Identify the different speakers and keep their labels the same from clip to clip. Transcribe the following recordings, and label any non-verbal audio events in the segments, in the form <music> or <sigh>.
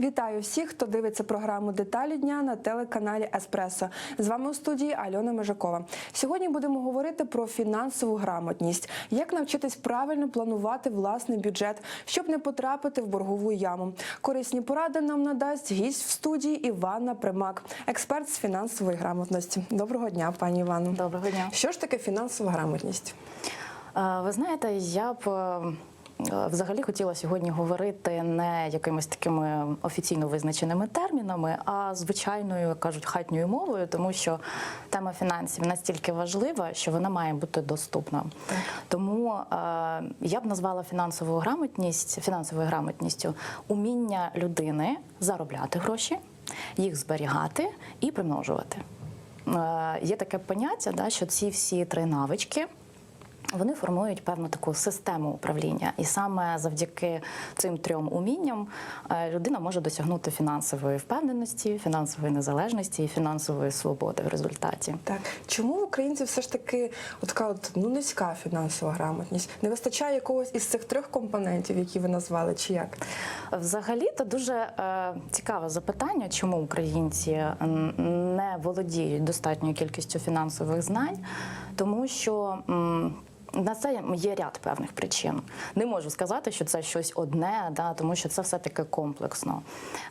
Speaker 1: Вітаю всіх, хто дивиться програму Деталі дня на телеканалі Еспресо. З вами у студії Альона Межакова. Сьогодні будемо говорити про фінансову грамотність, як навчитись правильно планувати власний бюджет, щоб не потрапити в боргову яму. Корисні поради нам надасть гість в студії Івана Примак, експерт з фінансової грамотності. Доброго дня, пані Івано.
Speaker 2: Доброго дня.
Speaker 1: Що ж таке фінансова грамотність?
Speaker 2: Ви знаєте, я б е, взагалі хотіла сьогодні говорити не якимись такими офіційно визначеними термінами, а звичайною як кажуть хатньою мовою, тому що тема фінансів настільки важлива, що вона має бути доступна. Тому е, я б назвала фінансову грамотність фінансовою грамотністю уміння людини заробляти гроші, їх зберігати і примножувати. Е, Є таке поняття, да, що ці всі три навички. Вони формують певну таку систему управління, і саме завдяки цим трьом умінням е, людина може досягнути фінансової впевненості, фінансової незалежності і фінансової свободи в результаті.
Speaker 1: Так чому в українців все ж таки така от ну низька фінансова грамотність? Не вистачає якогось із цих трьох компонентів, які ви назвали, чи як?
Speaker 2: Взагалі, то дуже е, цікаве запитання, чому українці не володіють достатньою кількістю фінансових знань, тому що. м, на це є ряд певних причин. Не можу сказати, що це щось одне, да, тому що це все таки комплексно.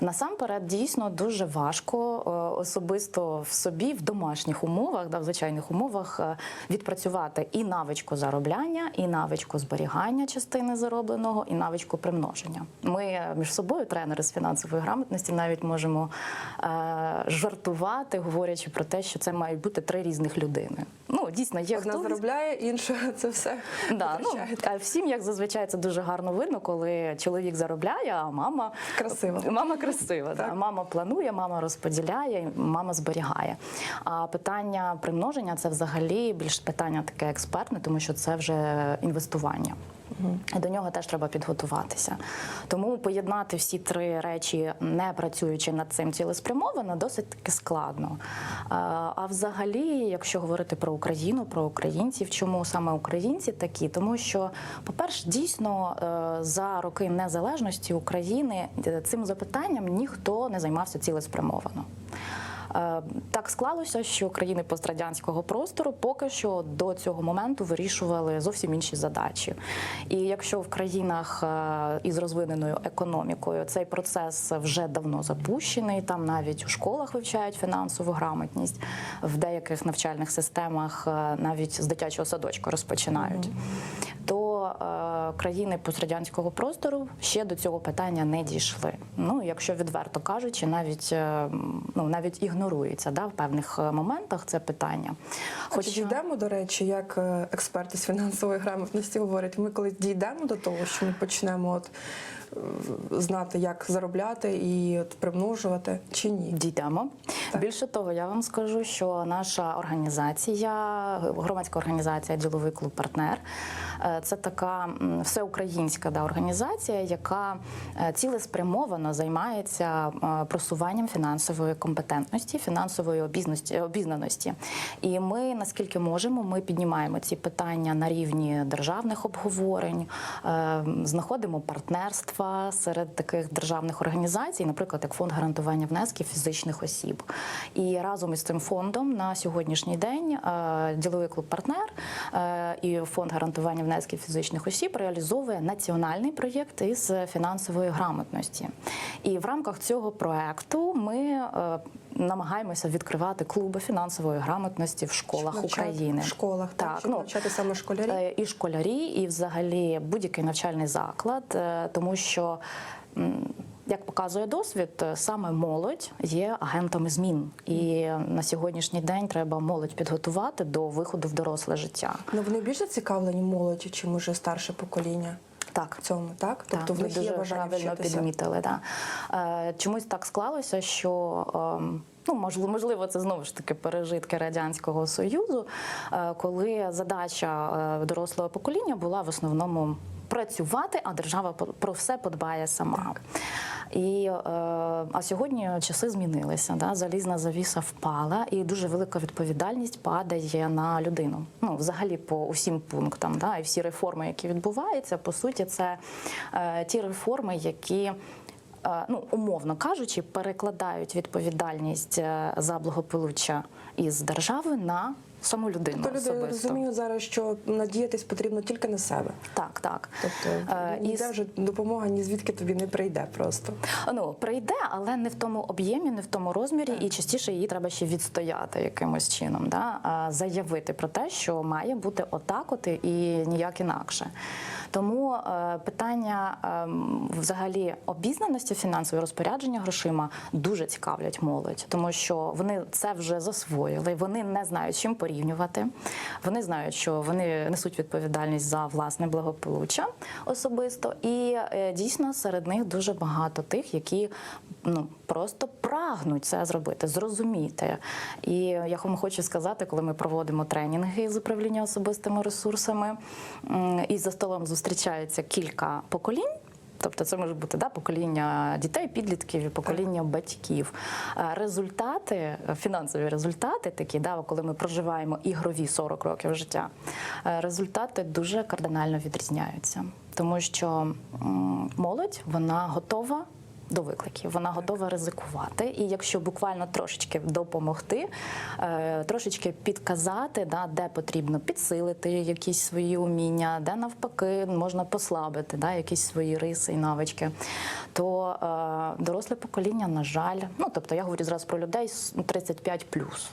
Speaker 2: Насамперед, дійсно дуже важко е, особисто в собі в домашніх умовах, да, в звичайних умовах е, відпрацювати і навичку заробляння, і навичку зберігання частини заробленого, і навичку примноження. Ми між собою, тренери з фінансової грамотності, навіть можемо е, жартувати, говорячи про те, що це мають бути три різних людини. Ну дійсно є
Speaker 1: Одна заробляє, інша <laughs> це все
Speaker 2: Да, ну, всім, як зазвичай це дуже гарно видно, коли чоловік заробляє, а мама
Speaker 1: Красива.
Speaker 2: Мама красива. Да. Мама планує, мама розподіляє, мама зберігає. А питання примноження це взагалі більш питання таке експертне, тому що це вже інвестування. І До нього теж треба підготуватися. Тому поєднати всі три речі, не працюючи над цим цілеспрямовано, досить таки складно. А, А взагалі, якщо говорити про Україну, про українців, чому саме українці такі? Тому що, по-перше, дійсно е, за роки незалежності України е, цим запитанням ніхто не займався цілеспрямовано. Е, Так склалося, що країни пострадянського простору поки що до цього моменту вирішували зовсім інші задачі. І якщо в країнах е, із розвиненою економікою цей процес вже давно запущений, там навіть у школах вивчають фінансову грамотність, в деяких навчальних системах е, навіть з дитячого садочку розпочинають. То е, країни пострадянського простору ще до цього питання не дійшли. Ну, якщо відверто кажучи, навіть е, ну навіть ігнорується да, в певних е, моментах це питання.
Speaker 1: Хоч дійдемо, до речі, як експерти з фінансової грамотності говорять, ми коли дійдемо до того, що ми почнемо от знати, як заробляти і от примножувати, чи ні?
Speaker 2: Дійдемо. Більше того, я вам скажу, що наша організація, громадська організація Діловий клуб партнер е, це така всеукраїнська да, організація, яка е, цілеспрямовано займається е, просуванням фінансової компетентності, фінансової обізнаності-. І ми, наскільки можемо, ми піднімаємо ці питання на рівні державних обговорень, знаходимо партнерства серед таких державних організацій, наприклад, як фонд гарантування внесків фізичних осіб. І разом із цим фондом на сьогоднішній день е, діловий клуб партнер е, і фонд гарантування внесків фізичних осіб реалізовує національний проєкт із фінансової грамотності. І в рамках цього проекту ми е, намагаємося відкривати клуби фінансової грамотності в школах
Speaker 1: Щоб навчати
Speaker 2: України.
Speaker 1: в школах, так, щоб навчати саме школярі?
Speaker 2: е, І школярі, і взагалі будь-який навчальний заклад, е, тому що. Як показує досвід, е, саме молодь є агентами змін, і на сьогоднішній день треба молодь підготувати до виходу в доросле життя.
Speaker 1: Ну вони більш зацікавлені молоді, чим уже старше покоління
Speaker 2: Так,
Speaker 1: в цьому, так? Тобто в
Speaker 2: ви дуже правильно
Speaker 1: вчитися.
Speaker 2: підмітили. Да. Чомусь так склалося, що ем, ну можливо, можливо, це знову ж таки пережитки радянського союзу, е, коли задача е, дорослого покоління була в основному. Працювати, а держава про все подбає сама. І, е, а сьогодні часи змінилися. Да? Залізна завіса впала, і дуже велика відповідальність падає на людину. Ну, взагалі, по усім пунктам. Да? І всі реформи, які відбуваються, по суті, це ті реформи, які ну умовно кажучи, перекладають відповідальність е, за благополуччя із держави на саму людину
Speaker 1: То люди
Speaker 2: особисто.
Speaker 1: розуміють зараз, що надіятись потрібно тільки на себе.
Speaker 2: Так, так.
Speaker 1: Тобто
Speaker 2: Е,
Speaker 1: ніде
Speaker 2: і-
Speaker 1: вже допомога ні звідки тобі не прийде просто.
Speaker 2: Ну, прийде, але не в тому об'ємі, не в тому розмірі, і частіше її треба ще відстояти якимось чином, да? заявити про те, що має бути отак, от і ніяк інакше. Тому е, питання ем, взагалі обізнаності фінансової розпорядження грошима дуже цікавлять молодь, тому що вони це вже засвоїли, вони не знають, з чим порівнювати. Вони знають, що вони несуть відповідальність за власне благополуччя особисто, і е, дійсно серед них дуже багато тих, які ну просто прагнуть це зробити, зрозуміти. І я вам хочу сказати, коли ми проводимо тренінги з управління особистими ресурсами, і за столом зустрічається кілька поколінь. Тобто це може бути да, покоління дітей, підлітків і покоління батьків. Е, Результати, фінансові результати, такі, да, коли ми проживаємо ігрові 40 років життя, е, результати дуже кардинально відрізняються, тому що молодь вона готова. До викликів вона готова ризикувати, і якщо буквально трошечки допомогти, е, трошечки підказати, да, де потрібно підсилити якісь свої уміння, де навпаки можна послабити да, якісь свої риси і навички, то е, доросле покоління, на жаль, ну тобто я говорю зараз про людей з 35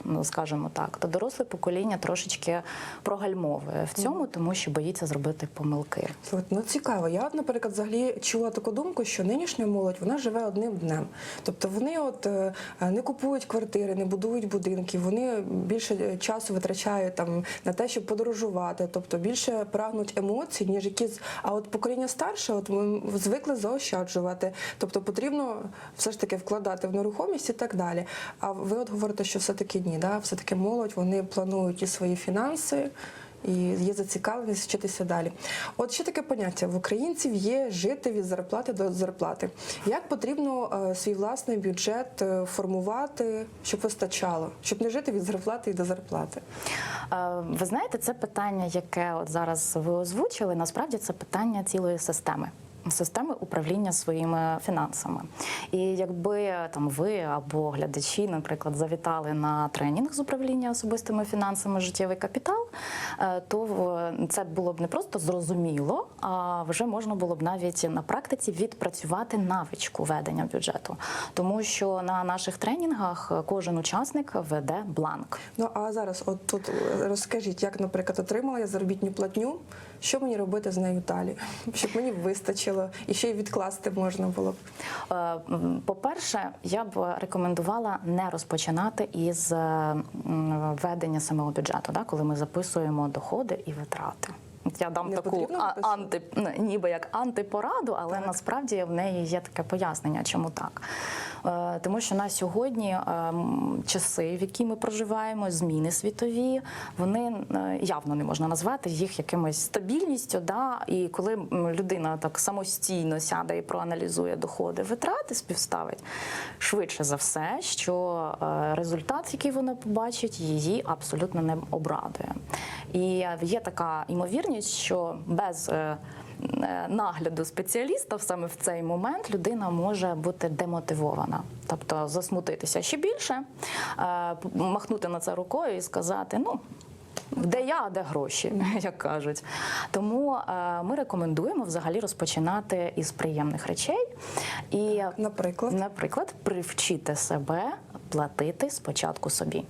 Speaker 2: ну скажімо так, то доросле покоління трошечки прогальмовує в цьому, тому що боїться зробити помилки.
Speaker 1: Ну цікаво. Я, наприклад, взагалі чула таку думку, що нинішня молодь вона живе одним днем. Тобто вони от е, не купують квартири, не будують будинки, вони більше часу витрачають там на те, щоб подорожувати, тобто більше прагнуть емоцій, ніж якісь. А от покоління старше, от ми звикли заощаджувати. Тобто потрібно все ж таки вкладати в нерухомість і так далі. А ви от говорите, що все-таки ні, да? все-таки молодь, вони планують і свої фінанси і є зацікавленість вчитися далі. От ще таке поняття: в українців є жити від зарплати до зарплати. Як потрібно е, свій власний бюджет е, формувати, щоб вистачало, щоб не жити від зарплати і до зарплати?
Speaker 2: Е, Ви знаєте, це питання, яке от зараз ви озвучили, насправді це питання цілої системи. Системи управління своїми фінансами, і якби там ви або глядачі, наприклад, завітали на тренінг з управління особистими фінансами життєвий капітал, е, то це було б не просто зрозуміло, а вже можна було б навіть на практиці відпрацювати навичку ведення бюджету, тому що на наших тренінгах кожен учасник веде бланк.
Speaker 1: Ну а зараз, от тут розкажіть, як, наприклад, отримала я заробітну платню, що мені робити з нею далі, щоб мені вистачило і ще й відкласти можна було б.
Speaker 2: Е, По-перше, я б рекомендувала не розпочинати із е, ведення самого бюджету, да, коли ми записуємо доходи і витрати. Я дам
Speaker 1: Не
Speaker 2: таку а, анти, ну, ніби як антипораду, але насправді в неї є таке пояснення, чому так. Е, Тому що на сьогодні е, часи, в які ми проживаємо, зміни світові, вони е, явно не можна назвати їх якимось стабільністю. Да? І коли людина так самостійно сяде і проаналізує доходи, витрати, співставить, швидше за все, що е, результат, який вона побачить, її абсолютно не обрадує. І є така ймовірність, що без е, е, нагляду спеціаліста саме в цей момент людина може бути демотивована, тобто засмутитися ще більше, е, махнути на це рукою і сказати: ну. Де я, а де гроші, <laughs> як кажуть. Тому е, ми рекомендуємо взагалі розпочинати із приємних речей і,
Speaker 1: Наприклад,
Speaker 2: наприклад, привчити себе платити спочатку собі.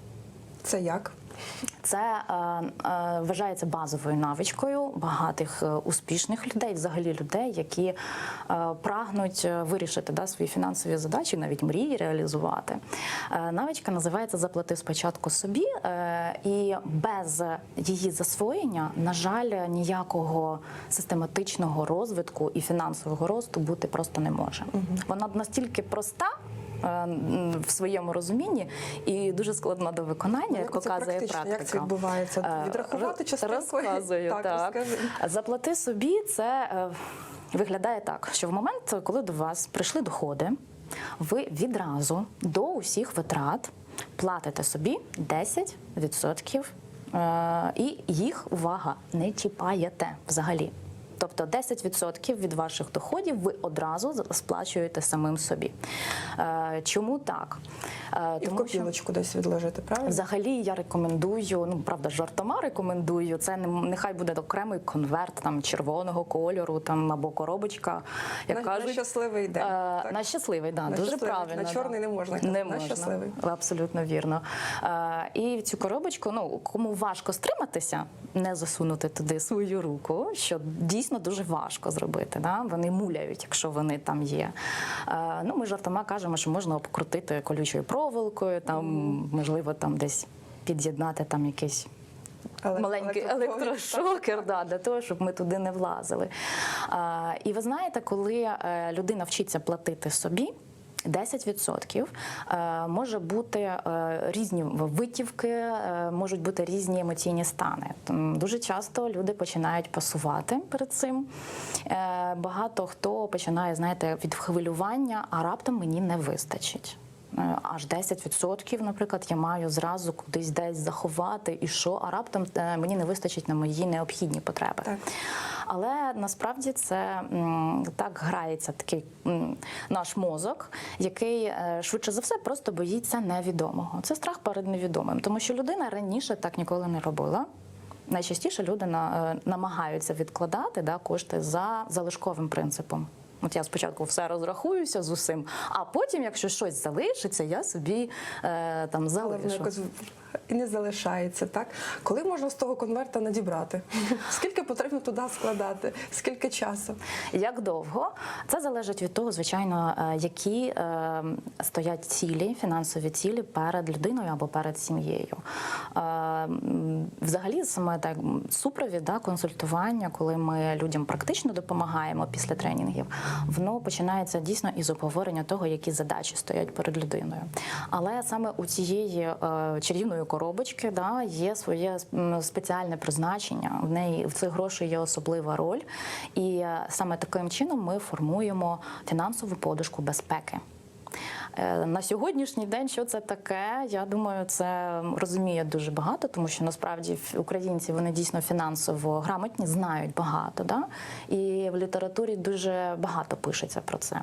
Speaker 1: це як?
Speaker 2: Це е, е, вважається базовою навичкою багатих е, успішних людей, взагалі людей, які е, прагнуть е, вирішити да, свої фінансові задачі, навіть мрії реалізувати. Е, навичка називається Заплати спочатку собі, е, і без її засвоєння, на жаль, ніякого систематичного розвитку і фінансового росту бути просто не може. Вона настільки проста. Е, В своєму розумінні і дуже складна до виконання, як показує практика.
Speaker 1: Як це відбувається?
Speaker 2: Е,
Speaker 1: Відрахувати частинку?
Speaker 2: Розказую,
Speaker 1: Так,
Speaker 2: так. Заплати собі це е, виглядає так, що в момент, коли до вас прийшли доходи, ви відразу до усіх витрат платите собі 10% е, і їх увага не чіпаєте взагалі. Тобто 10% від ваших доходів ви одразу сплачуєте самим собі. Е, Чому так? Е,
Speaker 1: І в
Speaker 2: що-
Speaker 1: десь відложити, правильно?
Speaker 2: Взагалі я рекомендую, ну правда, жартома рекомендую. Це нехай буде окремий конверт там червоного кольору, там або коробочка, як
Speaker 1: На-
Speaker 2: кажуть,
Speaker 1: на щасливий день,
Speaker 2: Е,
Speaker 1: так?
Speaker 2: на щасливий, да,
Speaker 1: На
Speaker 2: дуже
Speaker 1: щасливий,
Speaker 2: правильно.
Speaker 1: на чорний
Speaker 2: да.
Speaker 1: не можна
Speaker 2: Не
Speaker 1: на
Speaker 2: можна.
Speaker 1: щасливий.
Speaker 2: Абсолютно вірно. І в цю коробочку, ну кому важко стриматися, не засунути туди свою руку, що дійсно дуже важко зробити. Да? Вони муляють, якщо вони там є. Е, ну, ми жартома кажемо, що можна обкрутити колючою проволокою, там можливо там десь під'єднати там якийсь.
Speaker 1: Але-
Speaker 2: Маленький електрошокер, да, для того, щоб ми туди не влазили. А, і ви знаєте, коли е, людина вчиться платити собі. 10% е, може бути е, різні витівки, е, можуть бути різні емоційні стани. Дуже часто люди починають пасувати перед цим. Багато хто починає, знаєте, від хвилювання, а раптом мені не вистачить. Е, Аж 10%, наприклад, я маю зразу кудись десь заховати, і що, а раптом е, мені не вистачить на мої необхідні потреби.
Speaker 1: Так.
Speaker 2: Але насправді це так грається такий наш мозок, який е, швидше за все просто боїться невідомого. Це страх перед невідомим, тому що людина раніше так ніколи не робила. Найчастіше люди на, намагаються відкладати да, кошти за залишковим принципом. От я спочатку все розрахуюся з усім, а потім, якщо щось залишиться, я собі е, там
Speaker 1: Але
Speaker 2: залишу.
Speaker 1: І не залишається, так? Коли можна з того конверта надібрати? <laughs> Скільки потрібно туди складати? Скільки часу?
Speaker 2: Як довго? Це залежить від того, звичайно, е, які е, стоять цілі, фінансові цілі перед людиною або перед сім'єю. Е, Взагалі, саме так супровід, да, консультування, коли ми людям практично допомагаємо після тренінгів, воно починається дійсно із обговорення того, які задачі стоять перед людиною. Але саме у цієї е, чарівної коробочки да, є своє спеціальне призначення. В неї в цих грошей є особлива роль, і е, саме таким чином ми формуємо фінансову подушку безпеки. Е, На сьогоднішній день, що це таке, я думаю, це розуміє дуже багато, тому що насправді українці вони дійсно фінансово грамотні, знають багато. Да? І в літературі дуже багато пишеться про це.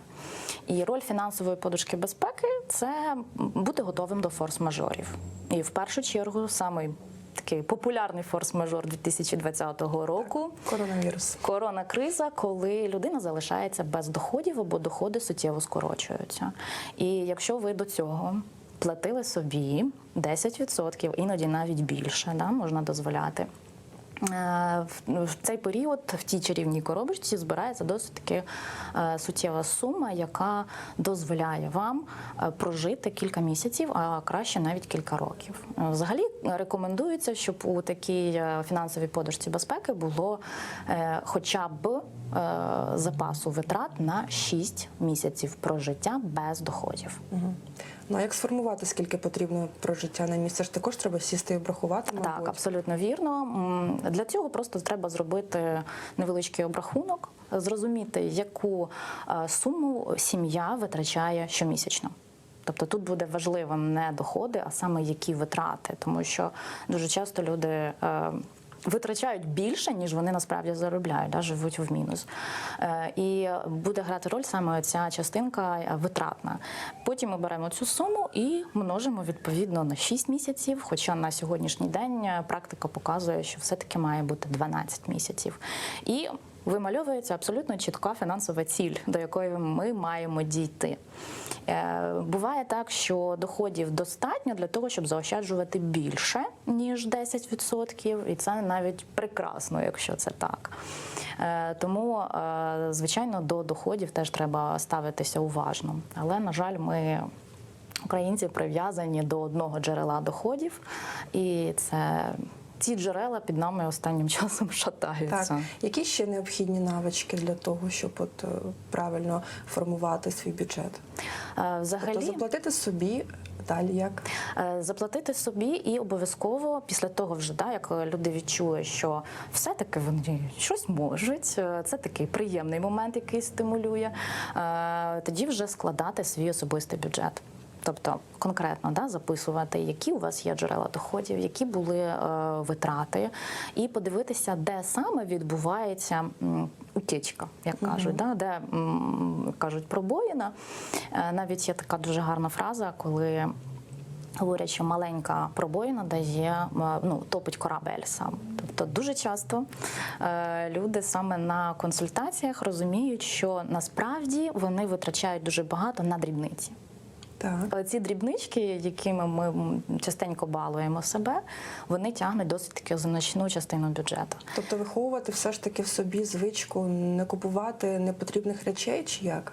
Speaker 2: І роль фінансової подушки безпеки це бути готовим до форс-мажорів. І в першу чергу самий такий популярний форс-мажор 2020 року.
Speaker 1: Коронавірус.
Speaker 2: Корона криза, коли людина залишається без доходів або доходи суттєво скорочуються. І якщо ви до цього платили собі 10%, іноді навіть більше, да, можна дозволяти. Е, В цей період в тій чарівній коробочці збирається досить таки е, суттєва сума, яка дозволяє вам е, прожити кілька місяців, а краще навіть кілька років. Взагалі рекомендується, щоб у такій фінансовій подушці безпеки було хоча б запасу витрат на 6 місяців прожиття без доходів.
Speaker 1: Ну а як сформувати, скільки потрібно прожиття на місце? Ж також треба сісти і обрахувати, мабуть.
Speaker 2: Так, абсолютно вірно. Для цього просто треба зробити невеличкий обрахунок, зрозуміти, яку е, суму сім'я витрачає щомісячно. Тобто тут буде важливим не доходи, а саме які витрати, тому що дуже часто люди. Витрачають більше, ніж вони насправді заробляють, да, живуть в мінус. Е, і буде грати роль саме ця частинка е, витратна. Потім ми беремо цю суму і множимо відповідно на 6 місяців. Хоча на сьогоднішній день е, практика показує, що все-таки має бути 12 місяців. І вимальовується абсолютно чітка фінансова ціль, до якої ми маємо дійти. Е, Буває так, що доходів достатньо для того, щоб заощаджувати більше ніж 10%, і це навіть прекрасно, якщо це так. Е, Тому, е, звичайно, до доходів теж треба ставитися уважно. Але, на жаль, ми. Українці прив'язані до одного джерела доходів, і це ці джерела під нами останнім <laughs> часом шатаються.
Speaker 1: Так, які ще необхідні навички для того, щоб от е, правильно формувати свій бюджет?
Speaker 2: Е, Взагалі,
Speaker 1: Тобто заплатити собі далі як?
Speaker 2: Е, Заплатити собі і обов'язково після того, вже да, як люди відчують, що все-таки вони щось можуть. Це такий приємний момент, який стимулює. Тоді вже складати свій особистий бюджет. Тобто конкретно да, записувати, які у вас є джерела доходів, які були е, витрати, і подивитися, де саме відбувається м, утічка, як кажуть, да, де м, кажуть пробоїна. Е, навіть є така дуже гарна фраза, коли. Говорять, що маленька пробоїна дає е, ну, топить корабель сам. Тобто дуже часто е, люди саме на консультаціях розуміють, що насправді вони витрачають дуже багато на дрібниці.
Speaker 1: Так.
Speaker 2: Але ці дрібнички, якими ми частенько балуємо себе, вони тягнуть досить таки значну частину бюджету.
Speaker 1: Тобто виховувати все ж таки в собі звичку не купувати непотрібних речей, чи як?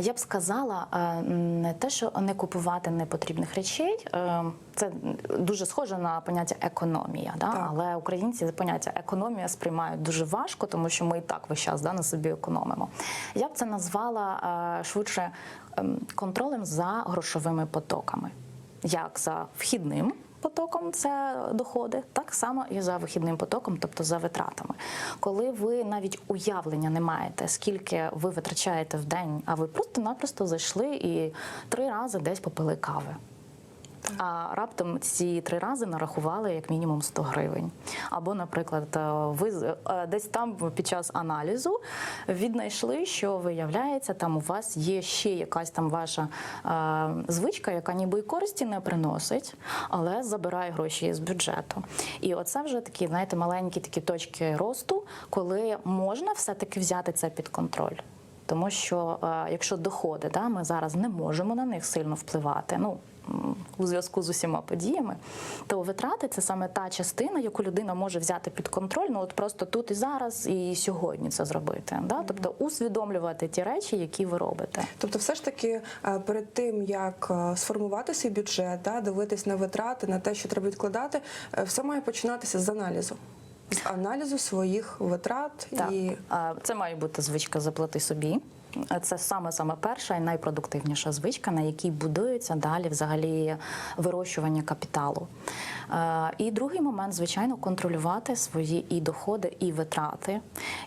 Speaker 2: Я б сказала не те, що не купувати непотрібних речей. е, Це дуже схоже на поняття економія, да?
Speaker 1: Так.
Speaker 2: але українці поняття економія сприймають дуже важко, тому що ми і так весь час да, на собі економимо. Я б це назвала е, швидше ем, контролем за грошовими потоками, як за вхідним. Потоком це доходи, так само і за вихідним потоком, тобто за витратами. Коли ви навіть уявлення не маєте, скільки ви витрачаєте в день, а ви просто-напросто зайшли і три рази десь попили кави. А раптом ці три рази нарахували як мінімум 100 гривень. Або, наприклад, е, ви е, десь там під час аналізу віднайшли, що виявляється, там у вас є ще якась там ваша е, звичка, яка ніби користі не приносить, але забирає гроші з бюджету. І оце вже такі, знаєте, маленькі такі точки росту, коли можна все-таки взяти це під контроль. Тому що якщо доходи, да, ми зараз не можемо на них сильно впливати. Ну у зв'язку з усіма подіями, то витрати це саме та частина, яку людина може взяти під контроль. Ну от просто тут і зараз, і сьогодні це зробити. Да? Тобто усвідомлювати ті речі, які ви робите.
Speaker 1: Тобто, все ж таки, е, перед тим як е, сформувати свій бюджет, да, дивитись на витрати, на те, що треба відкладати, е, все має починатися з аналізу. З аналізу своїх витрат
Speaker 2: Так.
Speaker 1: і
Speaker 2: Це має бути звичка заплати собі. Це саме саме перша і найпродуктивніша звичка, на якій будується далі взагалі вирощування капіталу. Е, І другий момент, звичайно, контролювати свої і доходи, і витрати,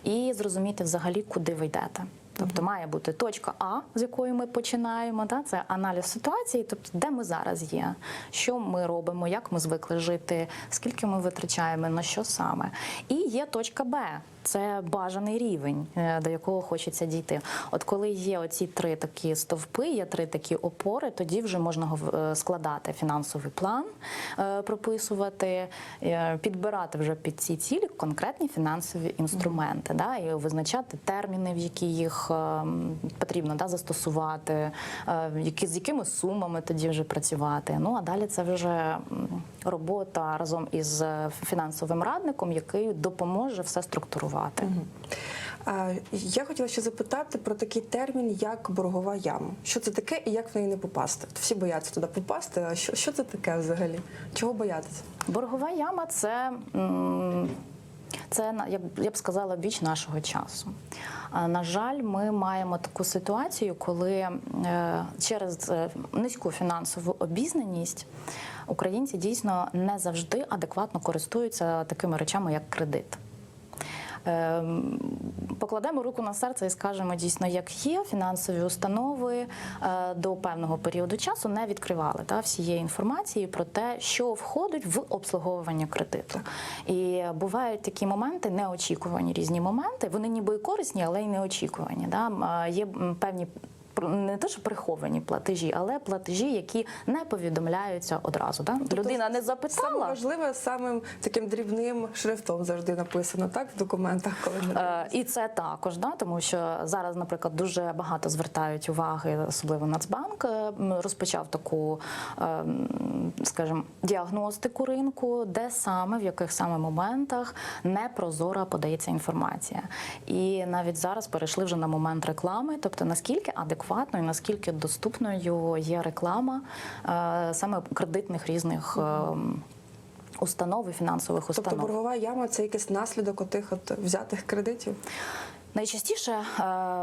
Speaker 2: і зрозуміти взагалі, куди ви йдете. Тобто має бути точка А, з якої ми починаємо. Да? Це аналіз ситуації, тобто де ми зараз є, що ми робимо, як ми звикли жити, скільки ми витрачаємо, на що саме. І є точка Б. Це бажаний рівень, е, до якого хочеться дійти. От коли є оці три такі стовпи, є три такі опори, тоді вже можна е, складати фінансовий план, е, прописувати, підбирати вже під ці цілі конкретні фінансові інструменти, да, і визначати терміни, в які їх потрібно да, застосувати, які, з якими сумами тоді вже працювати. Ну а далі це вже робота разом із фінансовим радником, який допоможе все структурувати.
Speaker 1: А, Я хотіла ще запитати про такий термін, як боргова яма. Що це таке і як в неї не попасти? Всі бояться туди попасти. А що, що це таке взагалі? Чого боятися?
Speaker 2: Боргова яма це. Це на- я б я б сказала біч нашого часу. На жаль, ми маємо таку ситуацію, коли е, через е, низьку фінансову обізнаність українці дійсно не завжди адекватно користуються такими речами, як кредит. Ем, Покладемо руку на серце і скажемо дійсно, як є фінансові установи е, до певного періоду часу не відкривали та, всієї інформації про те, що входить в обслуговування кредиту. І бувають такі моменти, неочікувані різні моменти. Вони ніби і корисні, але й неочікувані. Да? Є певні не те, що приховані платежі, але платежі, які не повідомляються одразу. Да? Людина не
Speaker 1: Саме
Speaker 2: запитала.
Speaker 1: важливе самим таким дрібним шрифтом завжди написано, так, в документах, коли
Speaker 2: Е, І це також, да, тому що зараз, наприклад, дуже багато звертають уваги, особливо Нацбанк е, розпочав таку, е, скажімо, діагностику ринку, де саме в яких саме моментах непрозора подається інформація. І навіть зараз перейшли вже на момент реклами, тобто наскільки адекватною, наскільки доступною є реклама е, саме кредитних різних. е, м, Установ і фінансових
Speaker 1: Тобто боргова яма це якийсь наслідок отих от взятих кредитів.
Speaker 2: Найчастіше е,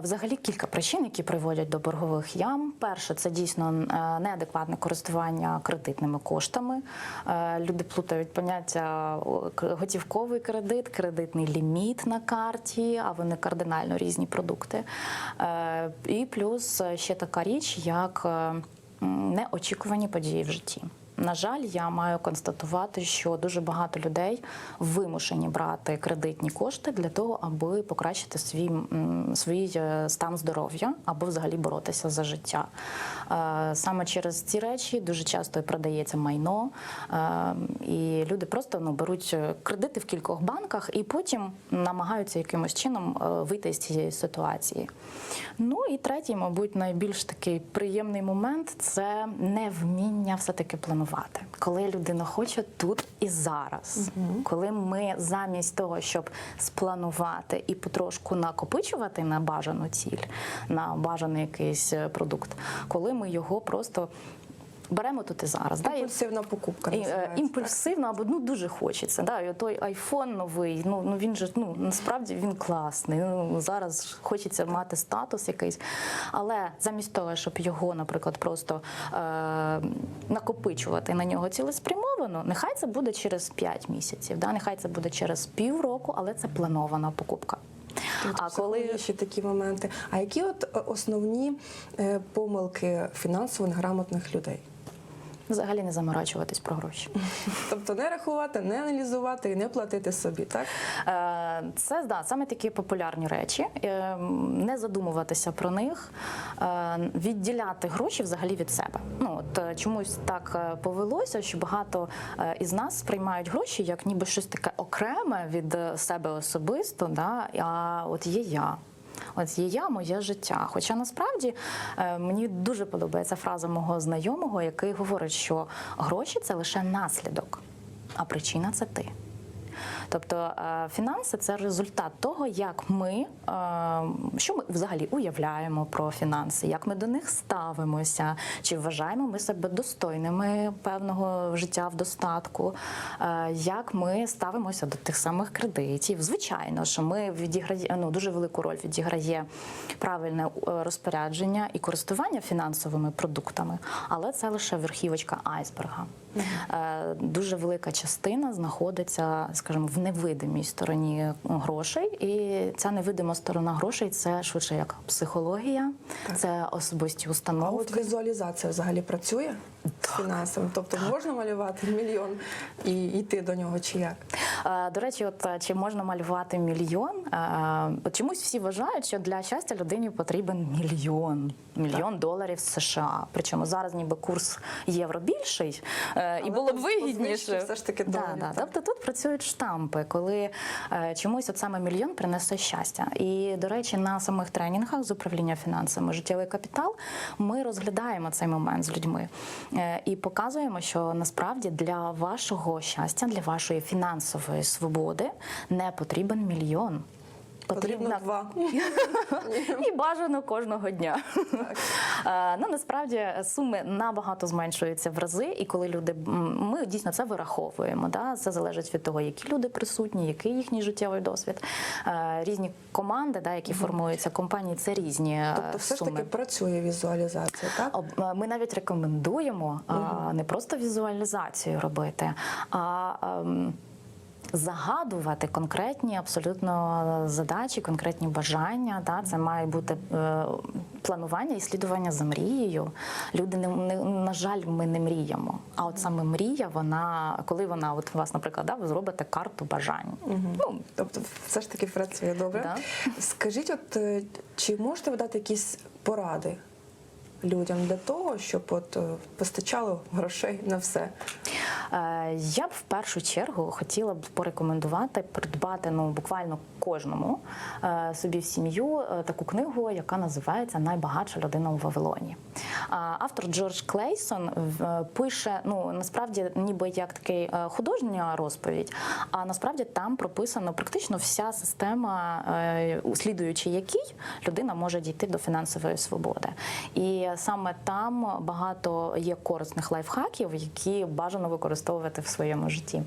Speaker 2: взагалі кілька причин, які приводять до боргових ям. Перше, це дійсно е, неадекватне користування кредитними коштами. Е, Люди плутають поняття готівковий кредит, кредитний ліміт на карті, а вони кардинально різні продукти. І плюс ще така річ, як неочікувані події в житті. На жаль, я маю констатувати, що дуже багато людей вимушені брати кредитні кошти для того, аби покращити свій, свій е, стан здоров'я або взагалі боротися за життя. Е, Саме через ці речі дуже часто і продається майно, е, і люди просто ну, беруть кредити в кількох банках і потім намагаються якимось чином вийти з цієї ситуації. Ну і третій, мабуть, найбільш такий приємний момент це невміння все-таки планувати. Коли людина хоче тут і зараз, коли ми замість того, щоб спланувати і потрошку накопичувати на бажану ціль, на бажаний якийсь е, продукт, коли ми його просто беремо тут і зараз. да,
Speaker 1: Імпульсивна покупка.
Speaker 2: і, е,
Speaker 1: називається, так?
Speaker 2: або ну дуже хочеться. Да, і той айфон новий. Ну ну він же ну насправді він класний. Ну зараз хочеться мати статус якийсь. Але замість того, щоб його, наприклад, просто е, накопичувати на нього цілеспрямовано, нехай це буде через 5 місяців. Да, нехай це буде через півроку, але це планована покупка.
Speaker 1: Тут
Speaker 2: А коли
Speaker 1: ще такі моменти. А які от е, основні е, помилки фінансово неграмотних людей?
Speaker 2: Взагалі не заморачуватись про гроші. <laughs>
Speaker 1: Тобто не рахувати, не аналізувати і не платити собі, так?
Speaker 2: Е, Це да, саме такі популярні речі. Е, Не задумуватися про них, е, відділяти гроші взагалі від себе. Ну от чомусь так повелося, що багато із нас сприймають гроші як ніби щось таке окреме від себе особисто. Да? А от є я. От є я, моє життя. Хоча насправді е, мені дуже подобається фраза мого знайомого, який говорить, що гроші це лише наслідок, а причина це ти. Тобто е, фінанси це результат того, як ми е, що ми взагалі уявляємо про фінанси, як ми до них ставимося, чи вважаємо ми себе достойними певного життя в достатку, е, як ми ставимося до тих самих кредитів. Звичайно, що ми відіграє ну, дуже велику роль відіграє правильне розпорядження і користування фінансовими продуктами, але це лише верхівочка айсберга. Е, Дуже велика частина знаходиться, скажімо, в невидимій стороні грошей, і ця невидима сторона грошей це швидше як психологія, це особисті
Speaker 1: А от візуалізація взагалі працює з фінансами? Тобто можна малювати мільйон і йти до нього чи як?
Speaker 2: Е, До речі, от е, чи можна малювати мільйон? Е, От чомусь всі вважають, що для щастя людині потрібен мільйон, мільйон доларів США. Причому зараз ніби курс євро більший, е, і було б вигідніше.
Speaker 1: все ж таки
Speaker 2: да,
Speaker 1: доларів,
Speaker 2: да. Тобто тут працюють штампи, коли е, чомусь от саме мільйон принесе щастя. І до речі, на самих тренінгах з управління фінансами життєвий капітал ми розглядаємо цей момент з людьми е, і показуємо, що насправді для вашого щастя, для вашої фінансової свободи не потрібен мільйон.
Speaker 1: Потрібно два.
Speaker 2: і бажано кожного дня. Е, Ну насправді суми набагато зменшуються в рази, і коли люди ми дійсно це вираховуємо. Да? Це залежить від того, які люди присутні, який їхній життєвий досвід. Е, Різні команди, да, які формуються компанії, це різні е,
Speaker 1: Тобто все ж таки працює візуалізація, так?
Speaker 2: Ми навіть рекомендуємо не просто візуалізацію робити, а ем, загадувати конкретні абсолютно задачі, конкретні бажання. Да? Це має бути е, планування і слідування за мрією. Люди не, не на жаль, ми не мріємо. А от саме мрія, вона коли вона, от вас, наприклад, да, ви зробите карту бажань. Ну,
Speaker 1: Тобто все ж таки працює добре.
Speaker 2: Да.
Speaker 1: Скажіть, от е, чи можете ви дати якісь поради людям для того, щоб от постачало грошей на все?
Speaker 2: Е, Я б в першу чергу хотіла б порекомендувати придбати ну буквально кожному е, собі в сім'ю е, таку книгу, яка називається Найбагатша людина у Вавилоні. Автор Джордж Клейсон в- пише: ну насправді, ніби як такий е, художня розповідь, а насправді там прописано практично вся система, е, услідуючи якій людина може дійти до фінансової свободи. І саме там багато є корисних лайфхаків, які бажано використовувати в своєму житті.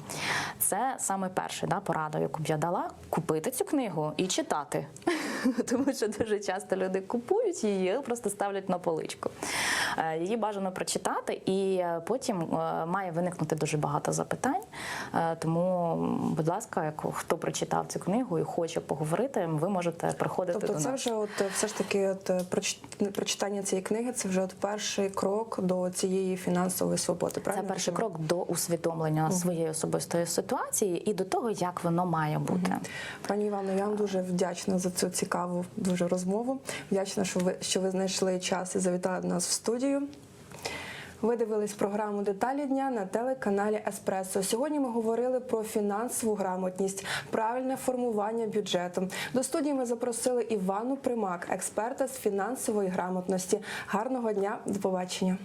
Speaker 2: Це саме перше да, порада, яку б я дала: купити цю книгу і читати. <laughs> Тому що дуже часто люди купують її, просто ставлять на поличку. Е, Її бажано прочитати, і е, потім е, має виникнути дуже багато запитань. Тому, будь ласка, як хто прочитав цю книгу і хоче поговорити, ви можете приходити
Speaker 1: Тобто,
Speaker 2: до
Speaker 1: це
Speaker 2: нас.
Speaker 1: вже от все ж таки, от прочитання цієї книги, це вже от перший крок до цієї фінансової свободи.
Speaker 2: Це перший крок до усвідомлення своєї особистої ситуації і до того, як воно має бути.
Speaker 1: Пані Івано, я вам дуже вдячна за цю цікаву дуже розмову. Вдячна, що ви що ви знайшли час і завітали до нас в студію. Ви дивились програму Деталі дня на телеканалі Еспресо. Сьогодні ми говорили про фінансову грамотність, правильне формування бюджету. До студії ми запросили Івану Примак, експерта з фінансової грамотності. Гарного дня, до побачення.